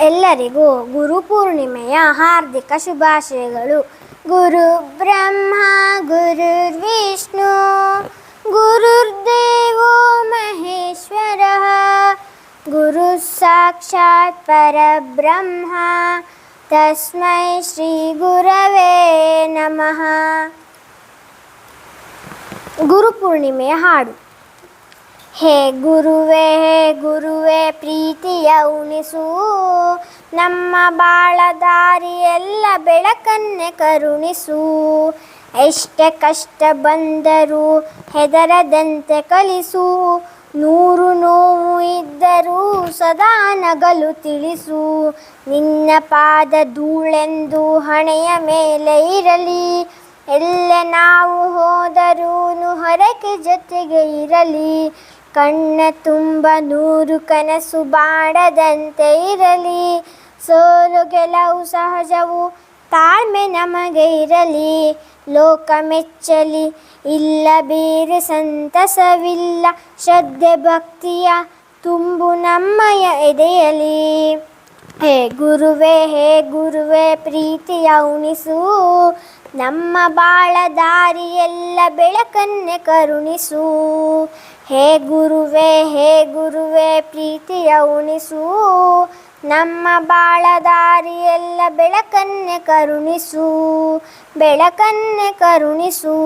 ಎಲ್ಲರಿಗೂ ಗುರುಪೂರ್ಣಿಮೆಯ ಹಾರ್ದಿಕ ಶುಭಾಶಯಗಳು. ಗುರು ಬ್ರಹ್ಮ, ಗುರು ವಿಷ್ಣು ಗುರುರ್ದೇವೋ ಮಹೇಶ್ವರ, ಗುರು ಸಾಕ್ಷಾತ್ ಪರಬ್ರಹ್ಮ, ತಸ್ಮೈ ಶ್ರೀ ಗುರವೇ ನಮಃ. ಗುರುಪೂರ್ಣಿಮೆಯ ಹಾಡು. ಹೇ ಗುರುವೇ ಹೇ ಗುರುವೇ ಪ್ರೀತಿಯ ಉಣಿಸು. ನಮ್ಮ ಬಾಳ ದಾರಿಯೆಲ್ಲ ಬೆಳಕನ್ನೇ ಕರುಣಿಸು. ಎಷ್ಟೇ ಕಷ್ಟ ಬಂದರೂ ಹೆದರದಂತೆ ಕಲಿಸು. ನೂರು ನೋವು ಇದ್ದರೂ ಸದಾ ನಗಲು ತಿಳಿಸು. ನಿನ್ನ ಪಾದ ಧೂಳೆಂದು ಹಣೆಯ ಮೇಲೆ ಇರಲಿ. ಎಲ್ಲ ನಾವು ಹೋದರೂ ಹರಕೆ ಜೊತೆಗೆ ಇರಲಿ. ಕಣ್ಣ ತುಂಬ ನೂರು ಕನಸು ಬಾಡದಂತೆ ಇರಲಿ. ಸೋಲು ಗೆಲವು ಸಹಜವು ತಾಳ್ಮೆ ನಮಗೆ ಇರಲಿ. ಲೋಕ ಮೆಚ್ಚಲಿ ಇಲ್ಲ ಬೇರೆ ಸಂತಸವಿಲ್ಲ. ಶ್ರದ್ಧೆ ಭಕ್ತಿಯ ತುಂಬು ನಮ್ಮಯ ಎದೆಯಲಿ. ಹೇ ಗುರುವೇ ಹೇ ಗುರುವೇ, ಪ್ರೀತಿಯ ಉಣಿಸು. ನಮ್ಮ ಬಾಳ ದಾರಿಯೆಲ್ಲ ಬೆಳಕನ್ನೇ ಕರುಣಿಸು. ಹೇ ಗುರುವೇ ಹೇ ಗುರುವೇ ಪ್ರೀತಿಯ ಉಣಿಸು. ನಮ್ಮ ಬಾಳದಾರಿಯೆಲ್ಲ ಬೆಳಕನ್ನೇ ಕರುಣಿಸು. ಬೆಳಕನ್ನೇ ಕರುಣಿಸು.